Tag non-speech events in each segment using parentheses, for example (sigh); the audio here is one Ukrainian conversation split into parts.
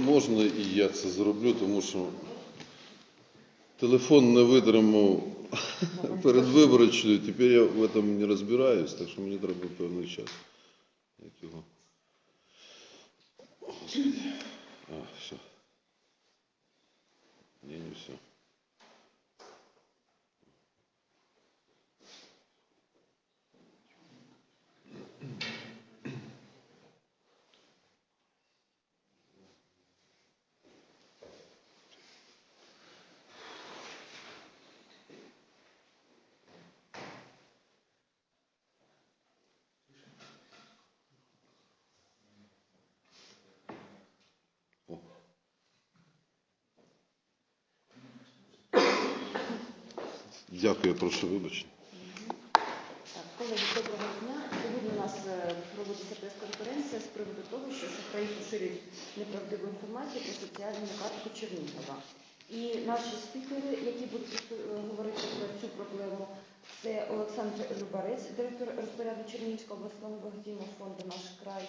Можна і я це зроблю, тому що телефон не витримав передвиборчою, тепер я в цьому не розбираюсь, так що мені треба певний час. Як його? Господи. А, все. Ні, не все. О. Дякую, прошу вибачення. Так, колеги, доброго дня. Сьогодні у нас е, проводиться прес-конференція з приводу того, що шахраї поширюють неправдиву інформацію про соціальну картку Чернігова. І наші спікери, які будуть е, говорити про цю проблему, це Олександр Любарець, директор розпоряду Чернігівського обласного благодійного фонду Наш край,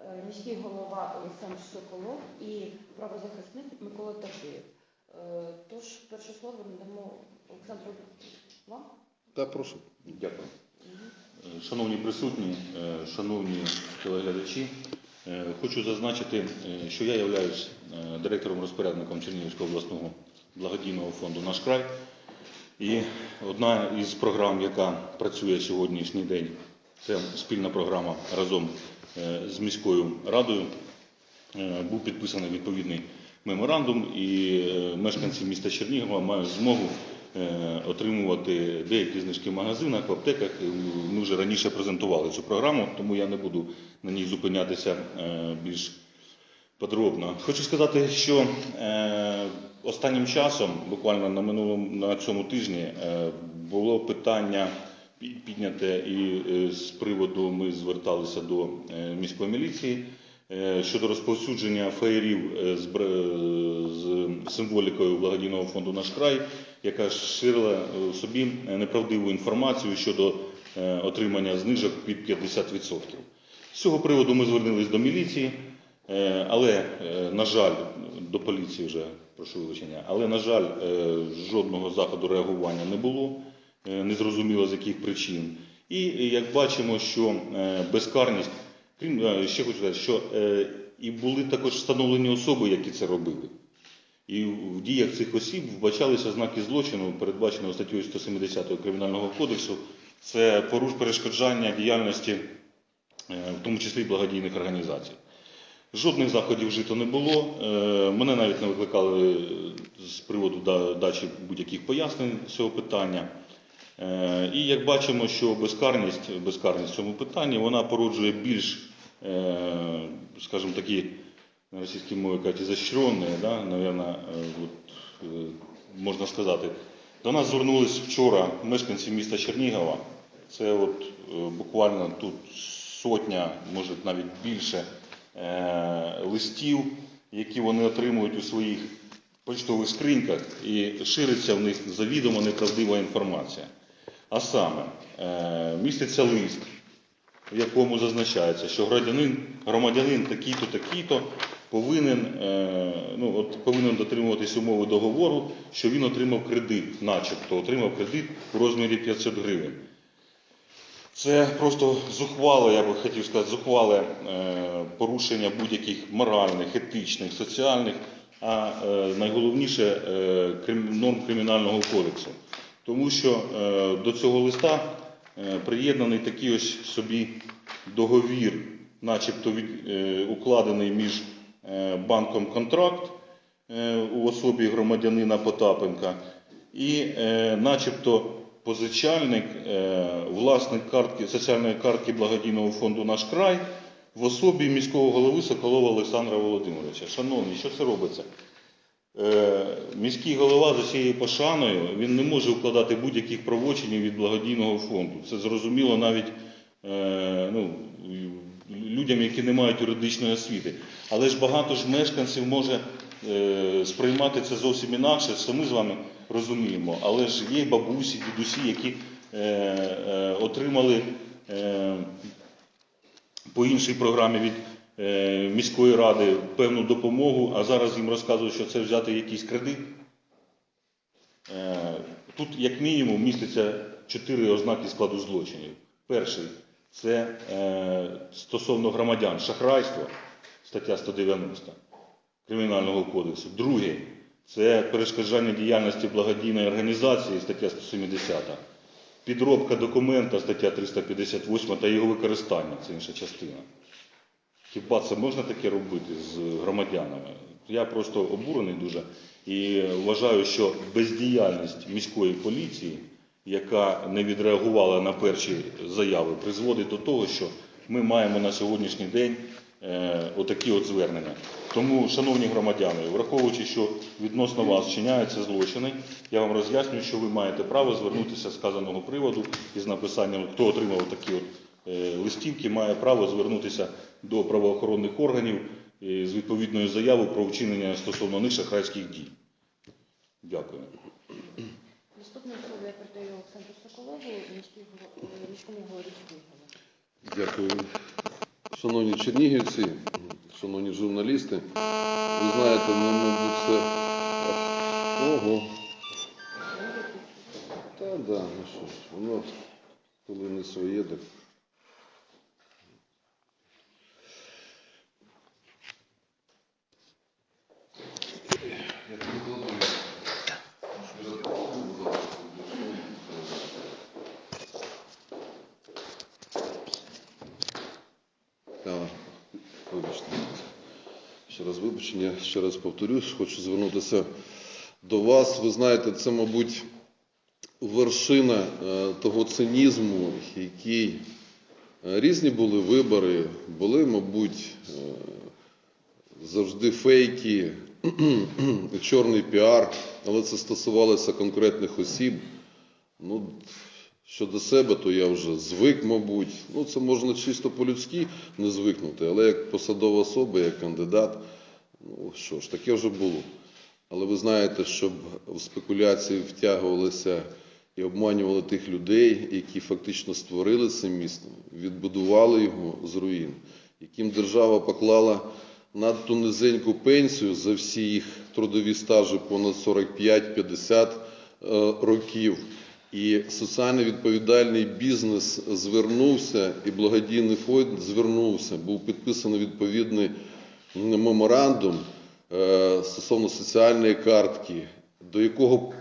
е, міський голова Олександр Соколов і правозахисник Микола Тажиєв. Е, Тож, перше слово надамо Олександру вам. Прошу. Дякую. Е, Шановні присутні, е, шановні телеглядачі, е, хочу зазначити, що я являюсь директором-розпорядником Чернігівського обласного благодійного фонду Наш край. І одна із програм, яка працює сьогоднішній день, це спільна програма разом з міською радою. Був підписаний відповідний меморандум, і мешканці міста Чернігова мають змогу отримувати деякі знижки в магазинах, в аптеках. Ми вже раніше презентували цю програму, тому я не буду на ній зупинятися е, більш подробно. Хочу сказати, що е, останнім часом, буквально на минулому на цьому тижні, е, було питання пі- підняте і е, з приводу ми зверталися до е, міської міліції е, щодо розповсюдження феєрів е, з символікою благодійного фонду Наш край, яка ширила е, в собі неправдиву інформацію щодо е, отримання знижок під 50%. З цього приводу ми звернулись до міліції, е, але, е, на жаль, до поліції вже прошу вибачення, але, на жаль, е, жодного заходу реагування не було, е, незрозуміло з яких причин. І е, як бачимо, що е, безкарність, крім е, ще хочу сказати, що е, і були також встановлені особи, які це робили. І в діях цих осіб вбачалися знаки злочину, передбаченого статтею 170 Кримінального кодексу. Це поруш перешкоджання діяльності, е, в тому числі благодійних організацій. Жодних заходів вжито не було. Е, Мене навіть не викликали з приводу дачі будь-яких пояснень цього питання. Е, І як бачимо, що безкарність, безкарність в цьому питанні вона породжує більш, е, скажімо такі, на російській мові кажуть, изощренні, да, наверное, от, е, можна сказати. До нас звернулись вчора мешканці міста Чернігова. Це от е, буквально тут сотня, може навіть більше е, листів, які вони отримують у своїх почтових скриньках, і шириться в них завідомо неправдива інформація. А саме, міститься лист, в якому зазначається, що громадянин, громадянин такий-то, такий-то повинен, е, ну, от, повинен дотримуватись умови договору, що він отримав кредит, начебто отримав кредит у розмірі 500 гривень. Це просто зухвале, я би хотів сказати, зухвале е, порушення будь-яких моральних, етичних, соціальних, а е, найголовніше норм кримінального кодексу. Тому що до цього листа приєднаний такий ось собі договір, начебто укладений між банком контракт е, у особі громадянина Потапенка і е, начебто позичальник, е, власник картки, соціальної картки благодійного фонду Наш край в особі міського голови Соколова Олександра Володимировича. Шановні, що це робиться? Е, Міський голова за цією пошаною він не може укладати будь-яких правочинів від благодійного фонду. Це зрозуміло навіть е, ну, людям, які не мають юридичної освіти. Але ж багато ж мешканців може е, сприймати це зовсім інакше, це ми з вами розуміємо. Але ж є бабусі, дідусі, які е, е, отримали по іншій програмі від міської ради певну допомогу, а зараз їм розказують, що це взяти якийсь кредит. Тут, як мінімум, міститься чотири ознаки складу злочинів. Перший це стосовно громадян шахрайство, стаття 190 Кримінального кодексу. Другий це перешкоджання діяльності благодійної організації, стаття 170. Підробка документа, стаття 358 та його використання, це інша частина. Хіба це можна таке робити з громадянами? Я просто обурений дуже і вважаю, що бездіяльність міської поліції, яка не відреагувала на перші заяви, призводить до того, що ми маємо на сьогоднішній день отакі от звернення. Тому, шановні громадяни, враховуючи, що відносно вас вчиняються злочини, я вам роз'яснюю, що ви маєте право звернутися з сказаного приводу із написанням, хто отримав такі от е, листівки, має право звернутися до правоохоронних органів е, з відповідною заявою про вчинення стосовно них шахрайських дій. Дякую. Наступне слово я передаю Олександру Соколову, е, міському голові Дякую. Шановні чернігівці, шановні журналісти, ви знаєте, мабуть, це. Ого. Та да, ну що ж, воно коли не своє, так. Я тобі кладу. Так, вибачте. Ще ще раз повторюсь, хочу звернутися до вас. Ви знаєте, це, мабуть, вершина е, того цинізму, який е, різні були вибори, були, мабуть, е, завжди фейки, (clears throat) чорний піар, але це стосувалося конкретних осіб. Ну, щодо себе, то я вже звик, мабуть. Ну, це можна чисто по-людськи не звикнути, але як посадова особа, як кандидат, ну що ж, таке вже було. Але ви знаєте, щоб в спекуляції втягувалися і обманювали тих людей, які фактично створили це місто, відбудували його з руїн, яким держава поклала надто низеньку пенсію за всі їх трудові стажі понад 45-50 е, років. І соціально відповідальний бізнес звернувся, і благодійний фонд звернувся. Був підписаний відповідний меморандум е, стосовно соціальної картки, до якого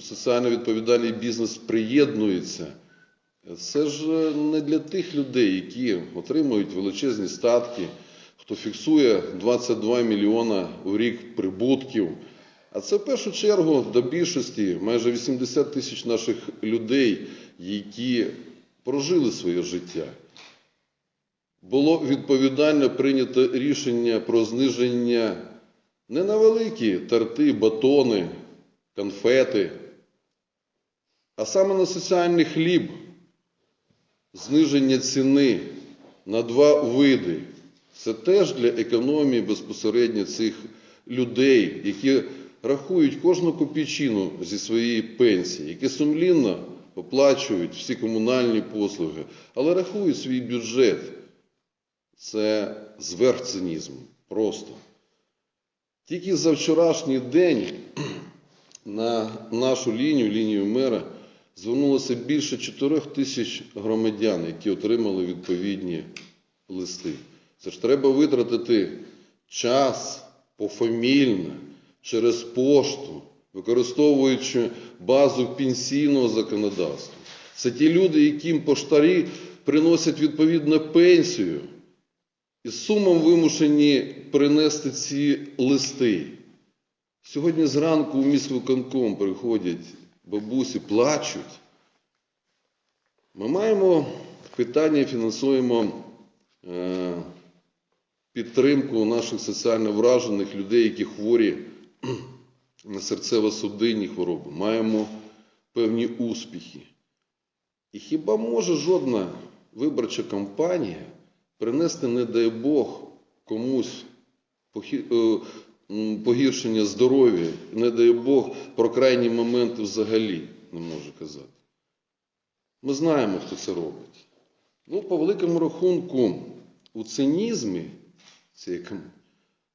соціально відповідальний бізнес приєднується. Це ж не для тих людей, які отримують величезні статки, хто фіксує 22 мільйона у рік прибутків. А це в першу чергу до більшості майже 80 тисяч наших людей, які прожили своє життя. Було відповідально прийнято рішення про зниження не на великі тарти, батони, конфети, а саме на соціальний хліб, зниження ціни на два види. Це теж для економії безпосередньо цих людей, які рахують кожну копійчину зі своєї пенсії, які сумлінно оплачують всі комунальні послуги, але рахують свій бюджет. Це зверх цинізму. Просто. Тільки за вчорашній день (clears throat) на нашу лінію, лінію мера, звернулося більше 4 тисяч громадян, які отримали відповідні листи. Це ж треба витратити час пофамільно, через пошту, використовуючи базу пенсійного законодавства. Це ті люди, яким поштарі приносять відповідну пенсію і з сумом вимушені принести ці листи. Сьогодні зранку у міськвиконком приходять бабусі, плачуть. Ми маємо питання, фінансуємо е, підтримку наших соціально вражених людей, які хворі (clears throat) на серцево-судинні хвороби. Маємо певні успіхи. І хіба може жодна виборча кампанія принести, не дай Бог, комусь е, погіршення здоров'я, не дай Бог, про крайні моменти взагалі не можу казати. Ми знаємо, хто це робить. Ну, по великому рахунку, у цинізмі,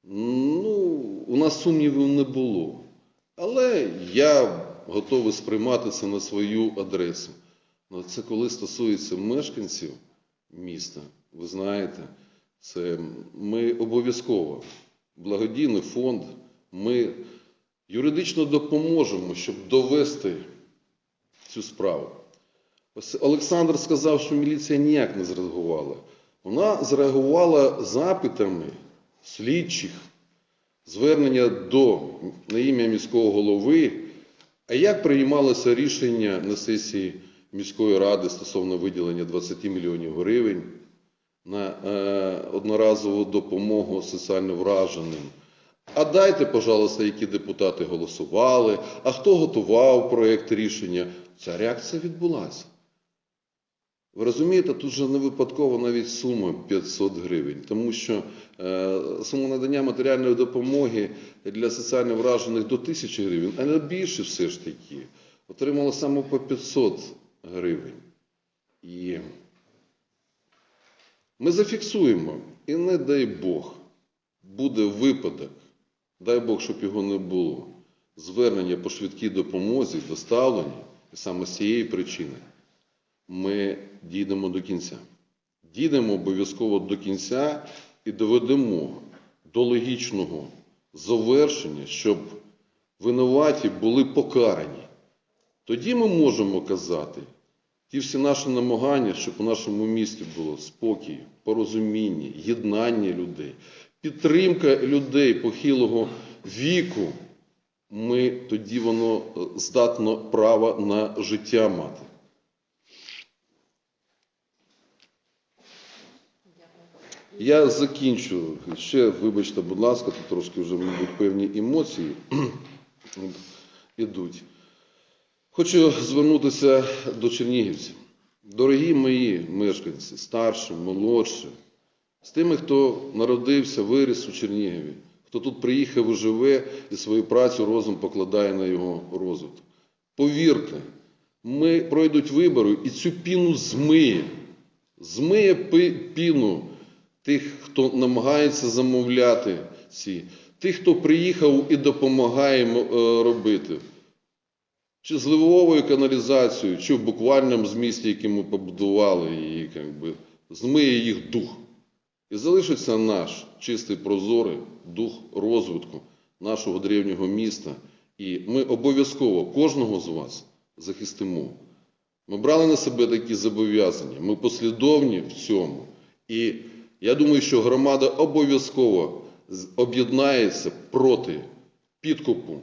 ну, у нас сумнівів не було. Але я готовий сприймати це на свою адресу. Ну, це коли стосується мешканців міста, ви знаєте, це ми обов'язково, благодійний фонд, ми юридично допоможемо, щоб довести цю справу. Ось Олександр сказав, що міліція ніяк не зреагувала. Вона зреагувала запитами слідчих, звернення до на ім'я міського голови. А як приймалося рішення на сесії міської ради стосовно виділення 20 мільйонів гривень на е, одноразову допомогу соціально враженим? А дайте, пожалуйста, які депутати голосували, а хто готував проєкт рішення? Ця реакція відбулася. Ви розумієте, тут же не випадково навіть сума 500 гривень, тому що е, сума надання матеріальної допомоги для соціально вражених до 1000 гривень, а не більше все ж таки, отримало саме по 500 гривень. І ми зафіксуємо, і не дай Бог, буде випадок, дай Бог, щоб його не було, звернення по швидкій допомозі, доставлення, і саме з цієї причини ми дійдемо до кінця. Дійдемо обов'язково до кінця і доведемо до логічного завершення, щоб винуваті були покарані. Тоді ми можемо казати, ті всі наші намагання, щоб у нашому місті було спокій, порозуміння, єднання людей, підтримка людей похилого віку, ми тоді воно е, здатно право на життя мати. Я закінчу. Ще, вибачте, будь ласка, тут трошки вже, мабуть, певні емоції (clears throat) ідуть. Хочу звернутися до чернігівців. Дорогі мої мешканці, старші, молодші, з тими, хто народився, виріс у Чернігові, хто тут приїхав і живе і свою працю розум покладає на його розвиток. Повірте, ми пройдуть вибори і цю піну змиє. Змиє піну тих, хто намагається замовляти ці, тих, хто приїхав і допомагає е, робити. Чи зливовою каналізацією, чи в буквальному змісті, який ми побудували її, як би, змиє їх дух. І залишиться наш чистий прозорий дух розвитку нашого древнього міста. І ми обов'язково кожного з вас захистимо. Ми брали на себе такі зобов'язання, ми послідовні в цьому. І я думаю, що громада обов'язково об'єднається проти підкупу,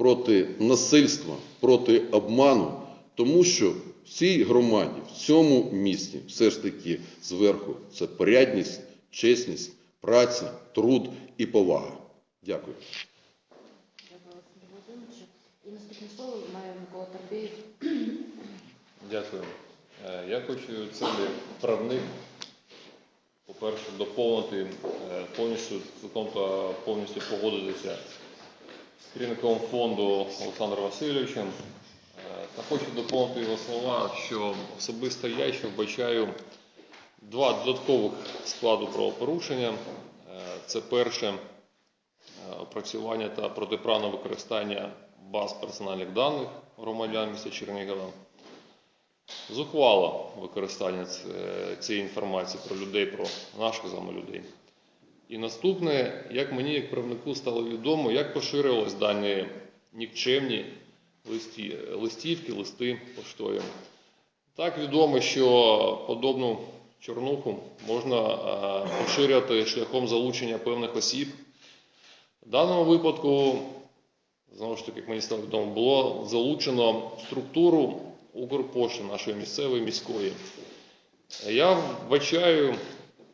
проти насильства, проти обману, тому що в цій громаді, в цьому місті, все ж таки зверху це порядність, чесність, праця, труд і повага. Дякую. Дякую, Олександр Володимирович. І наступне слово має Микола Тарбєєв. Дякую. Я хочу це як правник, по-перше, доповнити е, повністю цілком та повністю погодитися керівником фонду Олександром Васильовичем. Е, Та хочу доповнити його слова, що особисто я ще вбачаю два додаткових складу правопорушення. Е, Це перше е, опрацювання та протиправне використання баз персональних даних громадян міста Чернігова. Зухвало використання цієї інформації про людей, про наших з вами людей. І наступне, як мені, як правнику, стало відомо, як поширювались дані нікчемні листі, листівки, листи поштові. Так відомо, що подобну чорнуху можна е, поширювати шляхом залучення певних осіб. В даному випадку, знову ж таки, як мені стало відомо, було залучено структуру Укрпошти нашої місцевої міської. Я вбачаю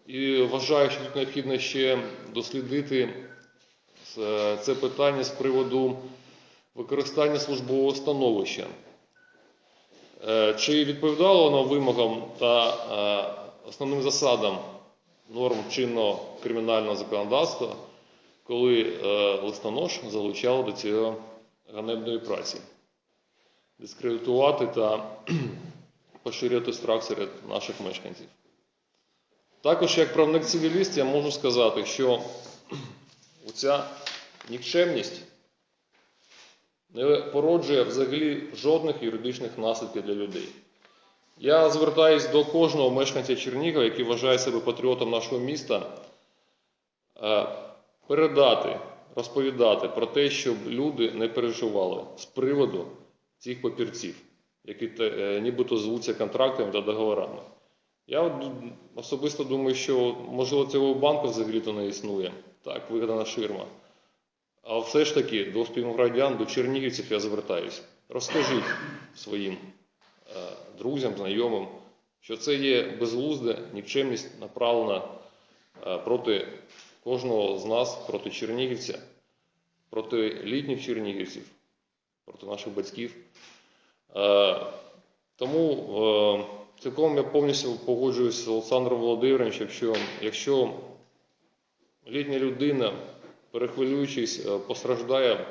і вважаю, що тут необхідно ще дослідити е, це питання з приводу використання службового становища. Е, Чи відповідало воно вимогам та е, основним засадам норм чинного кримінального законодавства, коли листонож залучали до цієї ганебної праці. Дискредитувати та (clears throat) поширювати страх серед наших мешканців. Також, як правник цивіліст, я можу сказати, що оця нікчемність не породжує взагалі жодних юридичних наслідків для людей. Я звертаюсь до кожного мешканця Чернігова, який вважає себе патріотом нашого міста, е, передати, розповідати про те, щоб люди не переживали з приводу цих папірців, які е, нібито звуться контрактами та договорами. Я особисто думаю, що можливо цього банку взагалі-то не існує. Так, вигадана ширма. А все ж таки до співгромадян, до чернігівців я звертаюсь. Розкажіть своїм е, друзям, знайомим, що це є безглузде, нікчемність направлена е, проти кожного з нас, проти чернігівця, проти літніх чернігівців, проти наших батьків. Е, Тому е, цілком я повністю погоджуюся з Олександром Володимировичем, що якщо літня людина, перехвилюючись, е, постраждає,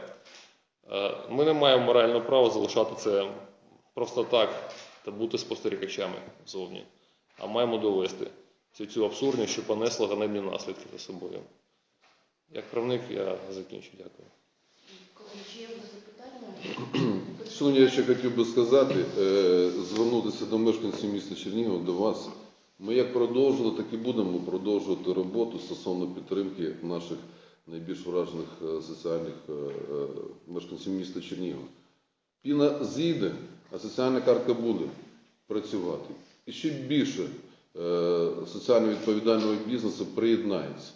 е, ми не маємо морального права залишати це просто так та бути спостерігачами зовні, а маємо довести цю, цю абсурдність, що понесла ганебні наслідки за собою. Як правник я закінчу. Дякую. Чи є запитання? (clears throat) Шановні, я ще хотів би сказати, е, звернутися до мешканців міста Чернігова, до вас. Ми як продовжили, так і будемо продовжувати роботу стосовно підтримки наших найбільш вражених е, соціальних е, мешканців міста Чернігова. Піна зійде, а соціальна картка буде працювати. І ще більше соціально відповідального бізнесу приєднається.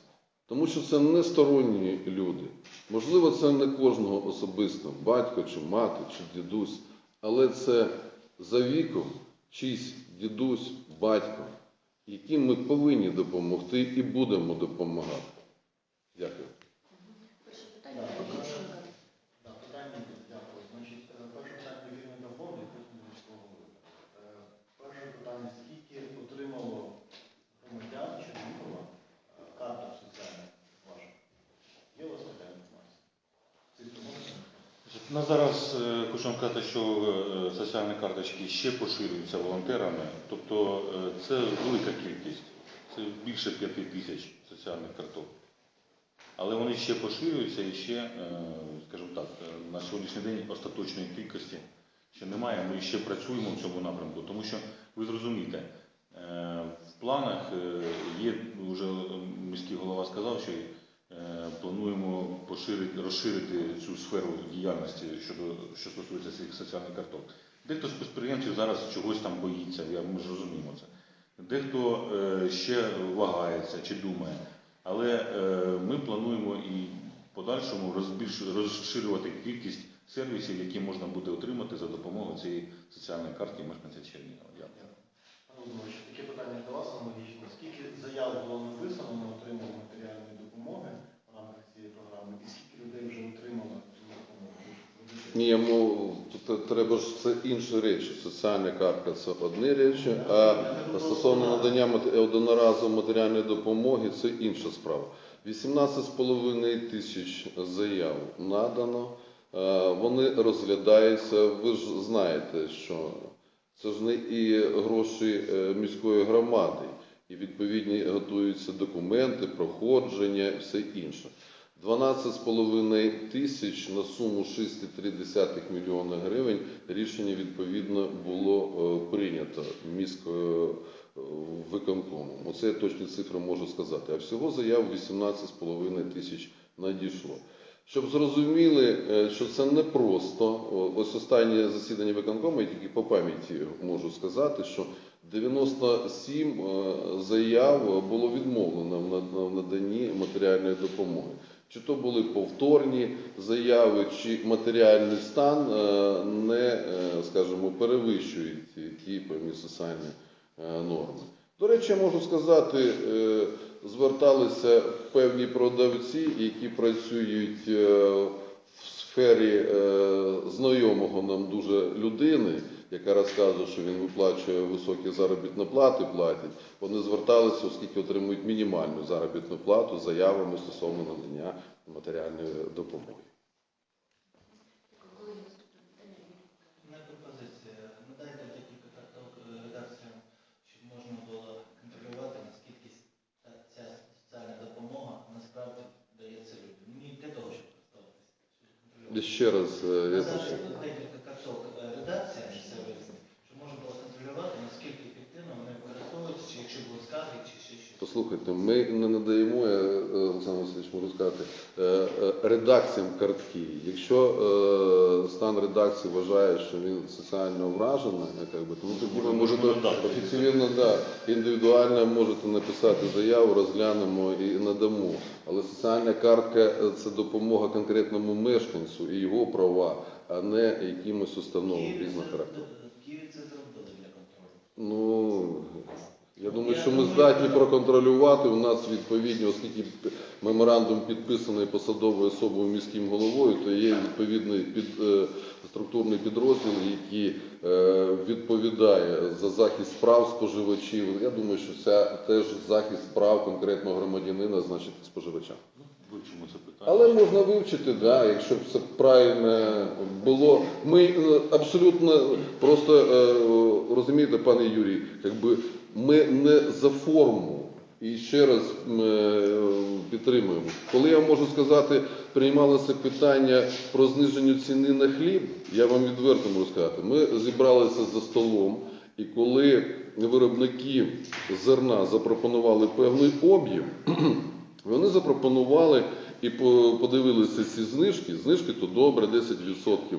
Тому що це не сторонні люди. Можливо, це не кожного особисто, батько чи мати, чи дідусь, але це за віком чийсь дідусь, батько, яким ми повинні допомогти і будемо допомагати. Дякую. Перше питання до Кученка. Так, питання є. дякую. Значить, е, перше питання до керівника фонду і потім до міського голови. Е, Перше питання, скільки отримало громадян Чернігова е, карток соціальних ваших? Є у вас така інформація? Цифри можете? На зараз е, хочу сказати, що е, соціальні карточки ще поширюються волонтерами, тобто е, це велика кількість, це більше п'яти тисяч соціальних карток. Але вони ще поширюються і ще, скажімо так, на сьогоднішній день остаточної кількості ще немає. Ми ще працюємо в цьому напрямку, тому що ви зрозумієте, в планах є вже міський голова сказав, що плануємо поширити, розширити цю сферу діяльності щодо що стосується цих соціальних карток. Дехто з підприємців зараз чогось там боїться, ми ж розуміємо це. Дехто е, ще вагається чи думає. Але е, ми плануємо і в подальшому розширювати кількість сервісів, які можна буде отримати за допомогою цієї соціальної картки мешканця Чернігова. Дякую. Пане Володимирович, таке питання до вас аналогічне. Скільки заяв було написано на отримання матеріальної допомоги в рамках цієї програми і скільки людей вже отримало цю допомогу? Ні, мов, тут треба ж це інші речі. Соціальна картка це одні речі, а стосовно надання одноразової матеріальної допомоги це інша справа. 18,5 тисяч заяв надано, е, вони розглядаються. Ви ж знаєте, що це ж не і гроші е, міської громади, і відповідні готуються документи, проходження все інше. 12,5 тисяч на суму 6,3 мільйона гривень рішення відповідно було е, прийнято міською е, виконкомом. Оце я точні цифри можу сказати. А всього заяв 18,5 тисяч надійшло. Щоб зрозуміли, е, що це не просто. Ось останнє засідання виконкому, я тільки по пам'яті можу сказати, що 97 е, заяв було відмовлено в наданні матеріальної допомоги. Чи то були повторні заяви, чи матеріальний стан е, не, е, скажімо, перевищують ті- певні соціальні е, норми. До речі, я можу сказати, зверталися певні продавці, які працюють в сфері знайомого нам дуже людини, яка розказує, що він виплачує високі заробітні плати, платить, вони зверталися, оскільки отримують мінімальну заробітну плату з заявами стосовно надання матеріальної допомоги. У мене пропозиція. Надайте декілька карток е, редакціям, щоб можна було контролювати, наскільки ця, ця соціальна допомога насправді дається людям. Ні для того, щоб користуватися. Ще раз, е, я Надати декілька карток е, редакціям місцевої, щоб можна було контролювати, наскільки ефективно вони використовуються, чи якщо будуть скарги, чи Послухайте, ми не надаємо, я, е, Олександр Васильович, можу сказати, е, е, редакціям картки. Якщо е, стан редакції вважає, що він соціально ображений, е, як би, тому тоді ви можете офіційно, да, індивідуально можете написати заяву, розглянемо і надамо. Але соціальна картка е, це допомога конкретному мешканцю і його права, а не якимось установам різного характеру. В Києві це зробили для контролю. Ну, я думаю, що ми здатні проконтролювати. У нас відповідні, оскільки меморандум підписаний посадовою особою міським головою, то є відповідний під, е, структурний підрозділ, який е, відповідає за захист прав споживачів. Я думаю, що це теж захист прав конкретного громадянина, значить споживача. Але можна вивчити, да, якщо б це правильно було. Ми е, абсолютно просто е, розумієте, пане Юрій, якби ми не за форму. І ще раз е, підтримуємо. Коли я можу сказати, приймалося питання про зниження ціни на хліб, я вам відверто можу сказати, ми зібралися за столом, і коли виробники зерна запропонували певний об'єм, вони запропонували і по- подивилися ці знижки. Знижки то добре, 10%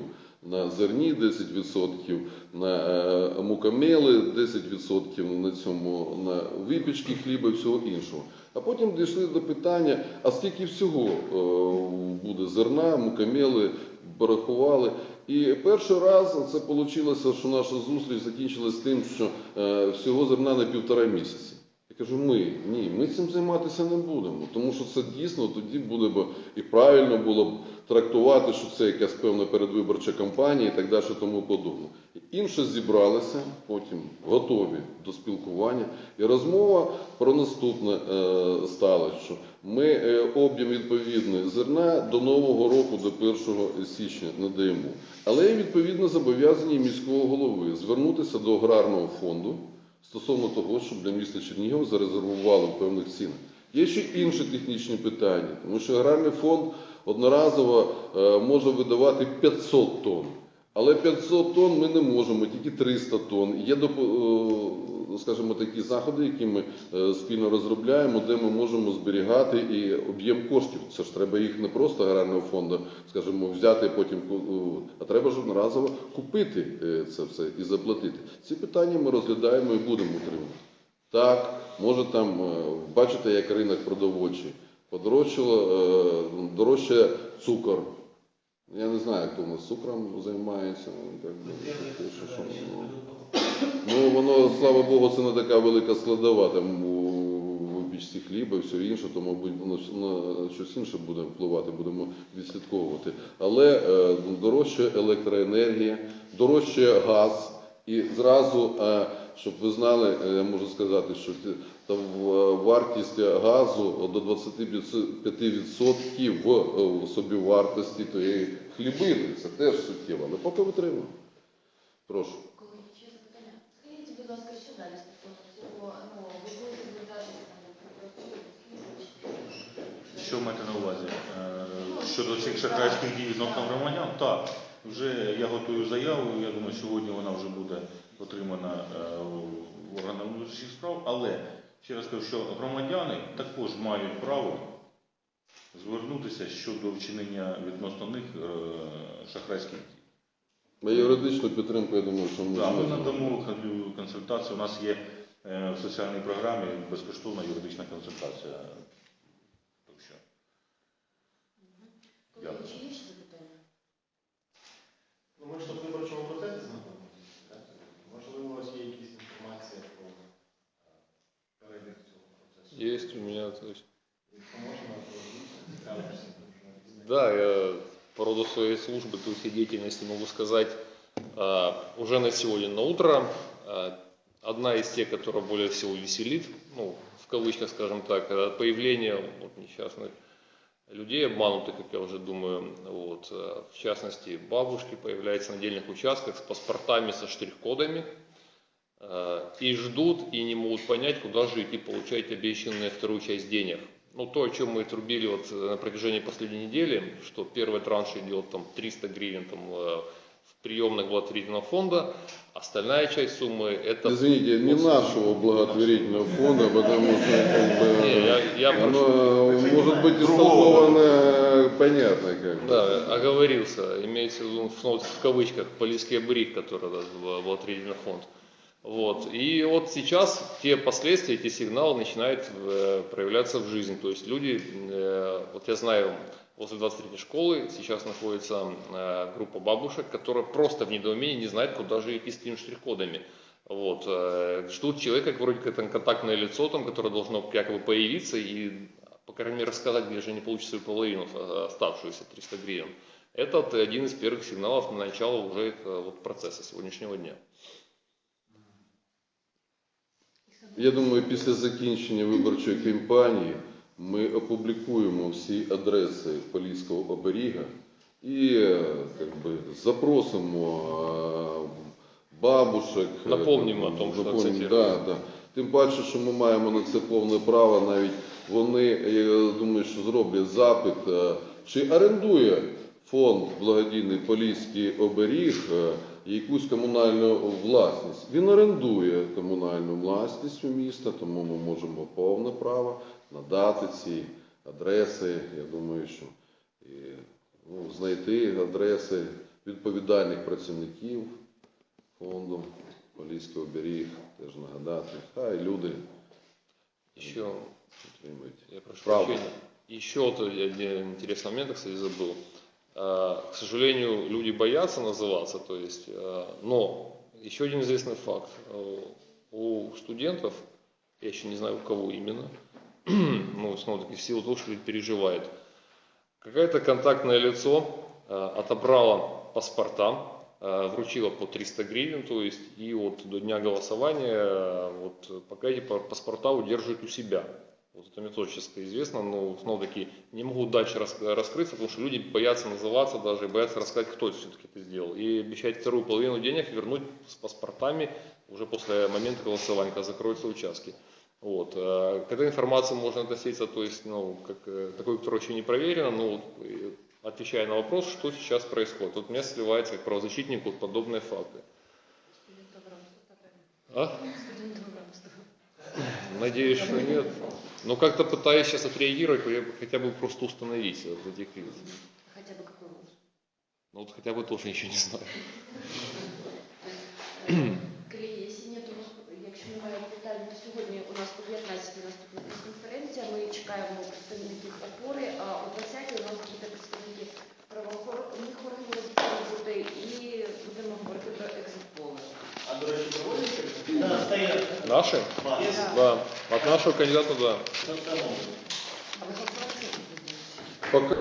на зерні, 10% на е, мукамели, 10% на цьому на випічки хліба і всього іншого. А потім дійшли до питання: а скільки всього е, буде зерна, мукамели, порахували. І перший раз це вийшло, що наша зустріч закінчилась тим, що е, всього зерна на півтора місяці. Кажу, ми ні, ми цим займатися не будемо, тому що це дійсно тоді буде б і правильно було б трактувати, що це якась певна передвиборча кампанія і так далі, тому подобне. Інші зібралися, потім готові до спілкування. І розмова про наступне е, стала, що ми е, об'єм відповідний зерна до нового року, до 1 січня не даємо. Але відповідно зобов'язання міського голови звернутися до аграрного фонду стосовно того, щоб для міста Чернігів зарезервували в певних цінах. Є ще інші технічні питання, тому що аграрний фонд одноразово е, може видавати 500 тонн. Але 500 тонн ми не можемо, тільки 300 тонн. Є, е, скажімо, такі заходи, які ми е, спільно розробляємо, де ми можемо зберігати і об'єм коштів. Це ж треба їх не просто аграрного фонду, скажімо, взяти, потім а треба ж одноразово купити е, це все і заплатити. Ці питання ми розглядаємо і будемо утримувати. Так, може там, е, бачите, як ринок продовольчий. Подорожчало, дорожче цукор. Я не знаю, хто у нас цукром займається. як би, таке, що- що, ну. Воно, слава Богу, це не така велика складова там у випічці хліба і все інше, то, мабуть, воно на щось інше буде впливати, будемо відслідковувати. Але е, дорожча електроенергія, дорожче газ. І зразу, е, щоб ви знали, е, я можу сказати, що там вартість газу до 25% в е, собівартості тієї хлібини. Це теж суттєво, але поки витримуємо. Прошу. Коли ще запитання, скажіть, будь ласка, що далі стосовно цього, ну, ви будете звертатися там до прокуратури, Що маєте на увазі? Е, Щодо цих шахрайських дій відносно громадян? Так, вже я готую заяву. Я думаю, сьогодні вона вже буде отримана е, в органах внутрішніх справ. Але ще раз кажу, що громадяни також мають право звернутися щодо вчинення відносно них е, шахрайських дій. На юридичну підтримку, я думаю, що ми Да, ми надамо консультацію. У нас є в соціальній програмі безкоштовна юридична консультація. Колеги, чи є ще запитання? Ну, ми ж тут в виборчому процесі знаходимося. так? Можливо, у вас є якісь інформація про е, перебіг цього процесу. Есть у меня, то есть. Якщо можна, то цікавитися. Да, я по роду своей службы, то есть и деятельности могу сказать, э, уже на сегодня на утро. Э, Одна из тех, которая более всего веселит, ну, в кавычках, скажем так, э, появление вот, несчастных людей, обманутых, как я уже думаю, вот, в частности, бабушки появляются на отдельных участках с паспортами, со штрих-кодами, э, и ждут, и не могут понять, куда же идти получать обещанную вторую часть денег. Ну, то, о чем мы трубили вот э, на протяжении последней недели, что первый транш идет там 300 гривен там, э, приемных благотворительного фонда, остальная часть суммы это... Извините, не нашего благотворительного фонда, потому что как бы, Не, я, я прошу. оно может быть истолковано понятно как бы. Да, оговорился, имеется в виду в кавычках полиский брик, который в благотворительный фонд. Вот. И вот сейчас те последствия, эти сигналы начинают э, проявляться в жизни. То есть люди, э, вот я знаю, возле 23 школы сейчас находится э, группа бабушек, которая просто в недоумении не знает, куда же идти с этими штрих-кодами. Вот. э, Ждут человека, вроде как там контактное лицо, там, которое должно якобы появиться и, по крайней мере, рассказать, где же они получат свою половину, э, оставшуюся 300 гривен. Это вот один из первых сигналов на начало уже э, вот, процесса сегодняшнего дня. Я думаю, після закінчення виборчої кампанії ми опублікуємо всі адреси Поліського оберіга і как би, запросимо е, бабушек. е, Напомнимо о том, що напомнимо, це да, да. Тим паче, що ми маємо на це повне право, навіть вони, я думаю, що зроблять запит, е, чи орендує фонд благодійний Поліський оберіг якусь комунальну власність. Він орендує комунальну власність у міста, тому ми можемо повне право надати ці адреси. Я думаю, що і, ну, знайти адреси відповідальних працівників фонду Поліський оберіг, теж нагадати. Хай люди Еще отримують. Я прошу Правда. прощения. Еще вот один интересный момент, я, кстати, забыл. А, К сожалению, люди боятся называться, то есть, а, но еще один известный факт. А, У студентов, я еще не знаю у кого именно, (clears throat) ну, снова-таки в силу того, что люди переживают, какое-то контактное лицо а, отобрало паспорта, а, вручила по 300 гривен, то есть и вот до дня голосования а, вот пока эти па- паспорта удерживают у себя. Вот это мне тоже честно известно, но снова-таки не могу дальше рас- раскрыться, потому что люди боятся называться даже, боятся рассказать, кто все-таки это сделал. И обещать вторую половину денег вернуть с паспортами уже после момента голосования, когда закроются участки. Вот. э, К этой информации можно относиться, то есть, ну, как э, такой, которая еще не проверена, но вот, э, отвечая на вопрос, что сейчас происходит. Вот у меня сливается как правозащитнику вот подобные факты. А? Надеюсь, что нет. Но как-то пытаюсь сейчас отреагировать, хотя бы просто установить этих лиц. Хотя бы какой? Ну вот хотя бы тоже ничего не знаю. (clears throat) 19 наступна прес-конференція. Ми чекаємо представників опори, а о 20 у нас буде представники правоохоронних органів бути і будемо говорити про екзитполи. А до речі, проводиться? Да, стає. Наши? Да. От нашего кандидата, да. Пока